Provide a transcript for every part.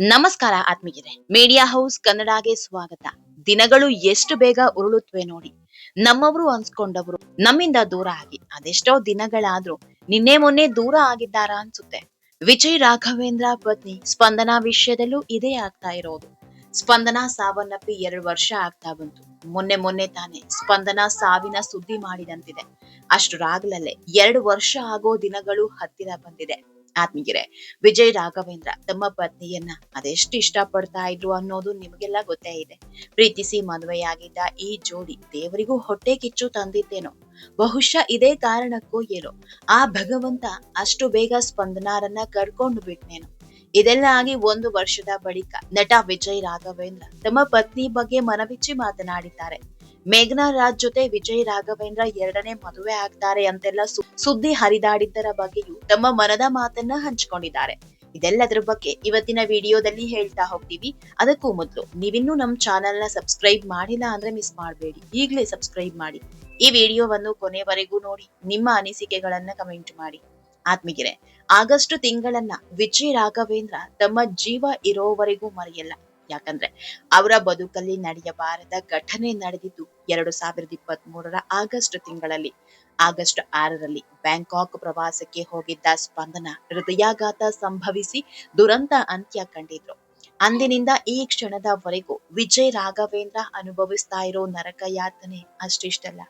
ನಮಸ್ಕಾರ ಆತ್ಮೀಯರೇ. Media house ಕನ್ನಡಗೆ ಸ್ವಾಗತ. ದಿನಗಳು ಎಷ್ಟು ಬೇಗ ಉರುಳುತ್ತವೆ ನೋಡಿ. ನಮ್ಮವರು ಅನ್ಸ್ಕೊಂಡವರು ನಮ್ಮಿಂದ ದೂರ ಆಗಿ. ಅದೆಷ್ಟೋ ದಿನಗಳಾದ್ರೂ ನಿನ್ನೆ ಮೊನ್ನೆ ದೂರ ಆಗಿದ್ದಾರಾ ಅನ್ಸುತ್ತೆ. ವಿಜಯ್ ರಾಘವೇಂದ್ರ ಪತ್ನಿ ಸ್ಪಂದನಾ ವಿಷಯದಲ್ಲೂ ಇದೇ ಆಗ್ತಾ ಇರೋದು. ಸ್ಪಂದನಾ ಸಾವನ್ನಪ್ಪಿ ಎರಡು ವರ್ಷ ಆಗ್ತಾ ಬಂತು. ಮೊನ್ನೆ ಮೊನ್ನೆ ತಾನೇ ಸ್ಪಂದನಾ ಸಾವಿನ ಸುದ್ದಿ ಮಾಡಿದಂತಿದೆ. ಅಷ್ಟರಾಗ್ಲಲ್ಲೇ ಎರಡು ವರ್ಷ ಆಗೋ ದಿನಗಳು ಹತ್ತಿರ ಬಂದಿದೆ. ಆತ್ಮೀಯರೇ, ವಿಜಯ್ ರಾಘವೇಂದ್ರ ತಮ್ಮ ಪತ್ನಿಯನ್ನ ಅದೆಷ್ಟು ಇಷ್ಟಪಡ್ತಾ ಇದ್ರು ಅನ್ನೋದು ನಿಮಗೆಲ್ಲ ಗೊತ್ತೇ ಇದೆ. ಪ್ರೀತಿಸಿ ಮದುವೆಯಾಗಿದ್ದ ಈ ಜೋಡಿ ದೇವರಿಗೂ ಹೊಟ್ಟೆ ಕಿಚ್ಚು ತಂದಿದ್ದೇನೋ ಬಹುಶಃ ಇದೇ ಕಾರಣಕ್ಕೂ ಏನೋ. ಆ ಭಗವಂತ ಅಷ್ಟು ಬೇಗ ಸ್ಪಂದನಾರನ್ನ ಕರ್ಕೊಂಡು ಬಿಟ್ನೇನೋ. ಇದೆಲ್ಲ ಆಗಿ ಒಂದು ವರ್ಷದ ಬಳಿಕ ನಟ ವಿಜಯ್ ರಾಘವೇಂದ್ರ ತಮ್ಮ ಪತ್ನಿ ಬಗ್ಗೆ ಮನವಿಚ್ಚಿ ಮಾತನಾಡಿದ್ದಾರೆ. ಮೇಘನಾ ರಾಜ್ ಜೊತೆ ವಿಜಯ್ ರಾಘವೇಂದ್ರ ಎರಡನೇ ಮದುವೆ ಆಗ್ತಾರೆ ಅಂತೆಲ್ಲ ಸುದ್ದಿ ಹರಿದಾಡಿದ್ದರ ಬಗ್ಗೆಯೂ ತಮ್ಮ ಮನದ ಮಾತನ್ನ ಹಂಚಿಕೊಂಡಿದ್ದಾರೆ. ಇದೆಲ್ಲದರ ಬಗ್ಗೆ ಇವತ್ತಿನ ವಿಡಿಯೋದಲ್ಲಿ ಹೇಳ್ತಾ ಹೋಗ್ತೀವಿ. ಅದಕ್ಕೂ ಮೊದಲು ನೀವಿನ್ನೂ ನಮ್ಮ ಚಾನೆಲ್ನ ಸಬ್ಸ್ಕ್ರೈಬ್ ಮಾಡಿಲ್ಲ ಅಂದ್ರೆ ಮಿಸ್ ಮಾಡಬೇಡಿ. ಈಗಲೇ ಸಬ್ಸ್ಕ್ರೈಬ್ ಮಾಡಿ. ಈ ವಿಡಿಯೋವನ್ನು ಕೊನೆವರೆಗೂ ನೋಡಿ, ನಿಮ್ಮ ಅನಿಸಿಕೆಗಳನ್ನ ಕಮೆಂಟ್ ಮಾಡಿ. ಆತ್ಮಗಿರೆ ಆಗಸ್ಟ್ ತಿಂಗಳನ್ನ ವಿಜಯ್ ರಾಘವೇಂದ್ರ ತಮ್ಮ ಜೀವ ಇರೋವರೆಗೂ ಮರೆಯಲ್ಲ. ಯಾಕಂದ್ರೆ ಅವರ ಬದುಕಲ್ಲಿ ನಡೆಯಬಾರದ ಘಟನೆ ನಡೆದಿದ್ದು ಎರಡು ಸಾವಿರದ ಇಪ್ಪತ್ತ್ ಮೂರರ ಆಗಸ್ಟ್ ತಿಂಗಳಲ್ಲಿ, ಆಗಸ್ಟ್ ಆರರಲ್ಲಿ ಬ್ಯಾಂಕಾಕ್ ಪ್ರವಾಸಕ್ಕೆ ಹೋಗಿದ್ದ ಸ್ಪಂದನ ಹೃದಯಾಘಾತ ಸಂಭವಿಸಿ ದುರಂತ ಅಂತ್ಯ ಕಂಡಿದ್ರು. ಅಂದಿನಿಂದ ಈ ಕ್ಷಣದವರೆಗೂ ವಿಜಯ್ ರಾಘವೇಂದ್ರ ಅನುಭವಿಸ್ತಾ ಇರೋ ನರಕ ಯಾತನೆ ಅಷ್ಟಿಷ್ಟಲ್ಲ.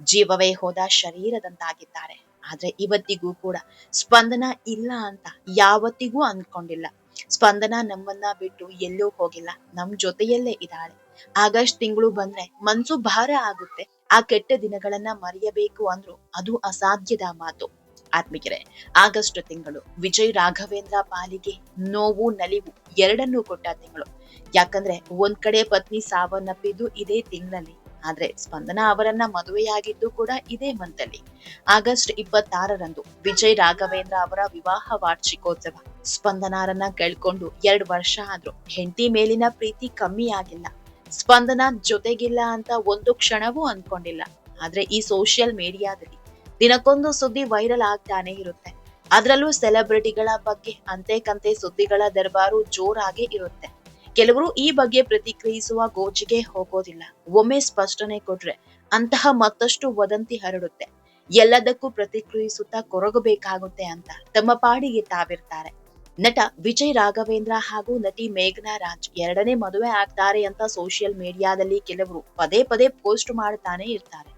ಜೀವವೇ ಹೋದ ಶರೀರದಂತಾಗಿದ್ದಾರೆ. ಆದ್ರೆ ಇವತ್ತಿಗೂ ಕೂಡ ಸ್ಪಂದನ ಇಲ್ಲ ಅಂತ ಯಾವತ್ತಿಗೂ ಅಂದ್ಕೊಂಡಿಲ್ಲ. ಸ್ಪಂದನ ನಮ್ಮನ್ನ ಬಿಟ್ಟು ಎಲ್ಲೂ ಹೋಗಿಲ್ಲ. ನಮ್ ಜೊತೆಯಲ್ಲೇ ಇದ್ದಾಳೆ. ಆಗಸ್ಟ್ ತಿಂಗಳು ಬಂದ್ರೆ ಮನ್ಸು ಭಾರ ಆಗುತ್ತೆ. ಆ ಕೆಟ್ಟ ದಿನಗಳನ್ನ ಮರೆಯಬೇಕು ಅಂದ್ರು ಅದು ಅಸಾಧ್ಯದ ಮಾತು. ಆತ್ಮಿಕರೆ, ಆಗಸ್ಟ್ ತಿಂಗಳು ವಿಜಯ್ ರಾಘವೇಂದ್ರ ಪಾಲಿಗೆ ನೋವು ನಲಿವು ಎರಡನ್ನೂ ಕೊಟ್ಟ ತಿಂಗಳು. ಯಾಕಂದ್ರೆ ಒಂದ್ ಕಡೆ ಪತ್ನಿ ಸಾವನ್ನಪ್ಪಿದ್ದು ಇದೇ ತಿಂಗಳಲ್ಲಿ. ಆದ್ರೆ ಸ್ಪಂದನಾ ಅವರನ್ನ ಮದುವೆಯಾಗಿದ್ದು ಕೂಡ ಇದೇ ಮಂತಲ್ಲಿ. ಆಗಸ್ಟ್ ಇಪ್ಪತ್ತಾರರಂದು ವಿಜಯ್ ರಾಘವೇಂದ್ರ ಅವರ ವಿವಾಹ ವಾರ್ಷಿಕೋತ್ಸವ. ಸ್ಪಂದನಾರನ್ನ ಕಳ್ಕೊಂಡು ಎರಡ್ ವರ್ಷ ಆದ್ರು. ಹೆಂಡತಿ ಮೇಲಿನ ಪ್ರೀತಿ ಕಮ್ಮಿ ಆಗಿಲ್ಲ. ಸ್ಪಂದನ ಜೊತೆಗಿಲ್ಲ ಅಂತ ಒಂದು ಕ್ಷಣವೂ ಅಂದ್ಕೊಂಡಿಲ್ಲ ಆದ್ರೆ ಈ ಸೋಷಿಯಲ್ ಮೀಡಿಯಾದಲ್ಲಿ ದಿನಕ್ಕೊಂದು ಸುದ್ದಿ ವೈರಲ್ ಆಗ್ತಾನೆ ಇರುತ್ತೆ. ಅದ್ರಲ್ಲೂ ಸೆಲೆಬ್ರಿಟಿಗಳ ಬಗ್ಗೆ ಅಂತೆ ಕಂತೆ ಸುದ್ದಿಗಳ ದರ್ಬಾರು ಜೋರಾಗೇ ಇರುತ್ತೆ. ಕೆಲವರು ಈ ಬಗ್ಗೆ ಪ್ರತಿಕ್ರಿಯಿಸುವ ಗೋಜಿಗೆ ಹೋಗೋದಿಲ್ಲ. ಒಮ್ಮೆ ಸ್ಪಷ್ಟನೆ ಕೊಟ್ರೆ ಅಂತಹ ಮತ್ತಷ್ಟು ವದಂತಿ ಹರಡುತ್ತೆ. ಎಲ್ಲದಕ್ಕೂ ಪ್ರತಿಕ್ರಿಯಿಸುತ್ತಾ ಕೊರಗಬೇಕಾಗುತ್ತೆ ಅಂತ ತಮ್ಮ ಪಾಡಿಗೆ ತಾವಿರ್ತಾರೆ. ನಟ ವಿಜಯ್ ರಾಘವೇಂದ್ರ ಹಾಗೂ ನಟಿ ಮೇಘನಾ ರಾಜ್ ಎರಡನೇ ಮದುವೆ ಆಗ್ತಾರೆ ಅಂತ ಸೋಷಿಯಲ್ ಮೀಡಿಯಾದಲ್ಲಿ ಕೆಲವರು ಪದೇ ಪದೇ ಪೋಸ್ಟ್ ಮಾಡ್ತಾನೆ ಇರ್ತಾರೆ.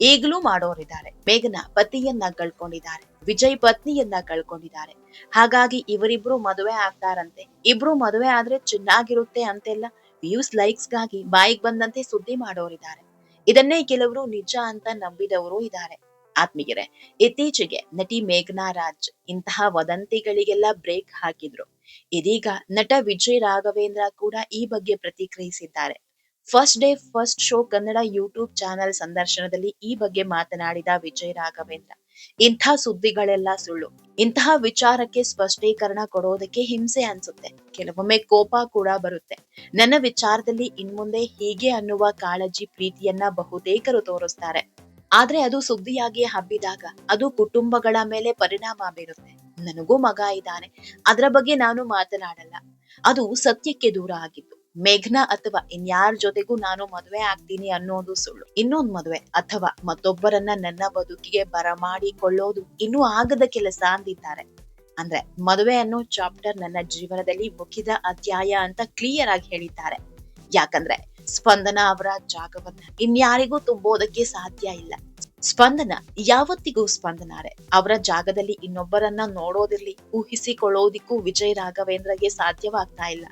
ಈಗಲೂ ಮಾಡೋರಿದ್ದಾರೆ. ಮೇಘನಾ ಪತಿಯನ್ನ ಕಳ್ಕೊಂಡಿದ್ದಾರೆ. ವಿಜಯ್ ಪತ್ನಿಯನ್ನ ಕಳ್ಕೊಂಡಿದ್ದಾರೆ. ಹಾಗಾಗಿ ಇವರಿಬ್ರು ಮದುವೆ ಆಗ್ತಾರಂತೆ. ಇಬ್ರು ಮದುವೆ ಆದ್ರೆ ಚೆನ್ನಾಗಿರುತ್ತೆ ಅಂತೆಲ್ಲ ವ್ಯೂಸ್ ಲೈಕ್ಸ್ಗಾಗಿ ಬಾಯಿಗೆ ಬಂದಂತೆ ಸುದ್ದಿ ಮಾಡೋರಿದ್ದಾರೆ. ಇದನ್ನೇ ಕೆಲವರು ನಿಜ ಅಂತ ನಂಬಿದವರು ಇದ್ದಾರೆ. ಆತ್ಮೀಯರೇ, ಇತ್ತೀಚೆಗೆ ನಟಿ ಮೇಘನಾ ರಾಜ್ ಇಂತಹ ವದಂತಿಗಳಿಗೆಲ್ಲ ಬ್ರೇಕ್ ಹಾಕಿದ್ರು. ಇದೀಗ ನಟ ವಿಜಯ್ ರಾಘವೇಂದ್ರ ಕೂಡ ಈ ಬಗ್ಗೆ ಪ್ರತಿಕ್ರಿಯಿಸಿದ್ದಾರೆ. First day first show Kannada YouTube channel ಸಂದರ್ಶನದಲ್ಲಿ ಈ ಬಗ್ಗೆ ಮಾತನಾಡಿದ ವಿಜಯ್ ರಾಘವೇಂದ್ರ, ಇಂಥ ಸುದ್ದಿಗಳೆಲ್ಲ ಸುಳ್ಳು. ಇಂತಹ ವಿಚಾರಕ್ಕೆ ಸ್ಪಷ್ಟೀಕರಣ ಕೊಡೋದಕ್ಕೆ ಹಿಂಸೆ ಅನ್ಸುತ್ತೆ. ಕೆಲವೊಮ್ಮೆ ಕೋಪ ಕೂಡ ಬರುತ್ತೆ. ನನ್ನ ವಿಚಾರದಲ್ಲಿ ಇನ್ಮುಂದೆ ಹೀಗೆ ಅನ್ನುವ ಕಾಳಜಿ ಪ್ರೀತಿಯನ್ನ ಬಹುತೇಕರು ತೋರಿಸ್ತಾರೆ. ಆದ್ರೆ ಅದು ಸುದ್ದಿಯಾಗಿ ಹಬ್ಬಿದಾಗ ಅದು ಕುಟುಂಬಗಳ ಮೇಲೆ ಪರಿಣಾಮ ಬೀರುತ್ತೆ. ನನಗೂ ಮಗ ಇದ್ದಾನೆ. ಅದರ ಬಗ್ಗೆ ನಾನು ಮಾತನಾಡಲ್ಲ. ಅದು ಸತ್ಯಕ್ಕೆ ದೂರ ಆಗಿತ್ತು ಮೇಘ್ನಾ ಅಥವಾ ಇನ್ಯಾರ ಜೊತೆಗೂ ನಾನು ಮದುವೆ ಆಗ್ತೀನಿ ಅನ್ನೋದು ಸುಳ್ಳು. ಇನ್ನೊಂದ್ ಮದುವೆ ಅಥವಾ ಮತ್ತೊಬ್ಬರನ್ನ ನನ್ನ ಬದುಕಿಗೆ ಬರಮಾಡಿಕೊಳ್ಳೋದು ಇನ್ನೂ ಆಗದ ಕೆಲಸ ಅಂದಿದ್ದಾರೆ. ಅಂದ್ರೆ ಮದುವೆ ಅನ್ನೋ ಚಾಪ್ಟರ್ ನನ್ನ ಜೀವನದಲ್ಲಿ ಮುಖಿದ ಅಧ್ಯಾಯ ಅಂತ ಕ್ಲಿಯರ್ ಆಗಿ ಹೇಳಿದ್ದಾರೆ. ಯಾಕಂದ್ರೆ ಸ್ಪಂದನ ಅವರ ಜಾಗವನ್ನ ಇನ್ಯಾರಿಗೂ ತುಂಬೋದಕ್ಕೆ ಸಾಧ್ಯ ಇಲ್ಲ. ಸ್ಪಂದನ ಯಾವತ್ತಿಗೂ ಸ್ಪಂದನಾರೆ. ಅವರ ಜಾಗದಲ್ಲಿ ಇನ್ನೊಬ್ಬರನ್ನ ನೋಡೋದಿರ್ಲಿ, ಊಹಿಸಿಕೊಳ್ಳೋದಿಕ್ಕೂ ವಿಜಯ್ ರಾಘವೇಂದ್ರಗೆ ಸಾಧ್ಯವಾಗ್ತಾ ಇಲ್ಲ.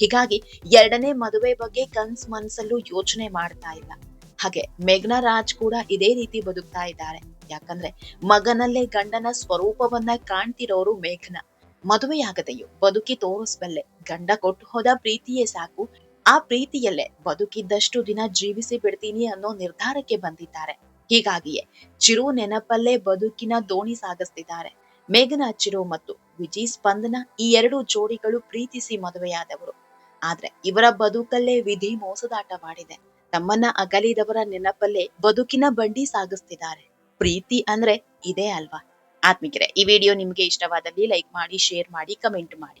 ಹೀಗಾಗಿ ಎರಡನೇ ಮದುವೆ ಬಗ್ಗೆ ಕನ್ಸ್ ಮನ್ಸಲ್ಲೂ ಯೋಚನೆ ಮಾಡ್ತಾ ಇಲ್ಲ. ಹಾಗೆ ಮೇಘನಾ ರಾಜ್ ಕೂಡ ಇದೇ ರೀತಿ ಬದುಕ್ತಾ ಇದ್ದಾರೆ. ಯಾಕಂದ್ರೆ ಮಗನಲ್ಲೇ ಗಂಡನ ಸ್ವರೂಪವನ್ನ ಕಾಣ್ತಿರೋರು ಮೇಘನಾ. ಮದುವೆಯಾಗದೆಯೋ ಬದುಕಿ ತೋರಿಸ್ಬಲ್ಲೆ ಗಂಡ ಕೊಟ್ಟು ಹೋದ ಪ್ರೀತಿಯೇ ಸಾಕು ಆ ಪ್ರೀತಿಯಲ್ಲೇ ಬದುಕಿದ್ದಷ್ಟು ದಿನ ಜೀವಿಸಿ ಬಿಡ್ತೀನಿ ಅನ್ನೋ ನಿರ್ಧಾರಕ್ಕೆ ಬಂದಿದ್ದಾರೆ. ಹೀಗಾಗಿಯೇ ಚಿರು ನೆನಪಲ್ಲೇ ಬದುಕಿನ ದೋಣಿ ಸಾಗಿಸ್ತಿದ್ದಾರೆ. ಮೇಘನಾ ಚಿರು ಮತ್ತು ವಿಜಿ ಸ್ಪಂದನ ಈ ಎರಡು ಜೋಡಿಗಳು ಪ್ರೀತಿಸಿ ಮದುವೆಯಾದವರು. ಆದ್ರೆ ಇವರ ಬದುಕಲ್ಲೇ ವಿಧಿ ಮೋಸದಾಟವಾಡಿದೆ. ತಮ್ಮನ್ನ ಅಗಲಿದವರ ನೆನಪಲ್ಲೇ ಬದುಕಿನ ಬಂಡಿ ಸಾಗಿಸ್ತಿದ್ದಾರೆ. ಪ್ರೀತಿ ಅಂದ್ರೆ ಇದೇ ಅಲ್ವಾ? ಆತ್ಮಿಕರೆ, ಈ ವಿಡಿಯೋ ನಿಮ್ಗೆ ಇಷ್ಟವಾದಲ್ಲಿ ಲೈಕ್ ಮಾಡಿ, ಶೇರ್ ಮಾಡಿ, ಕಮೆಂಟ್ ಮಾಡಿ.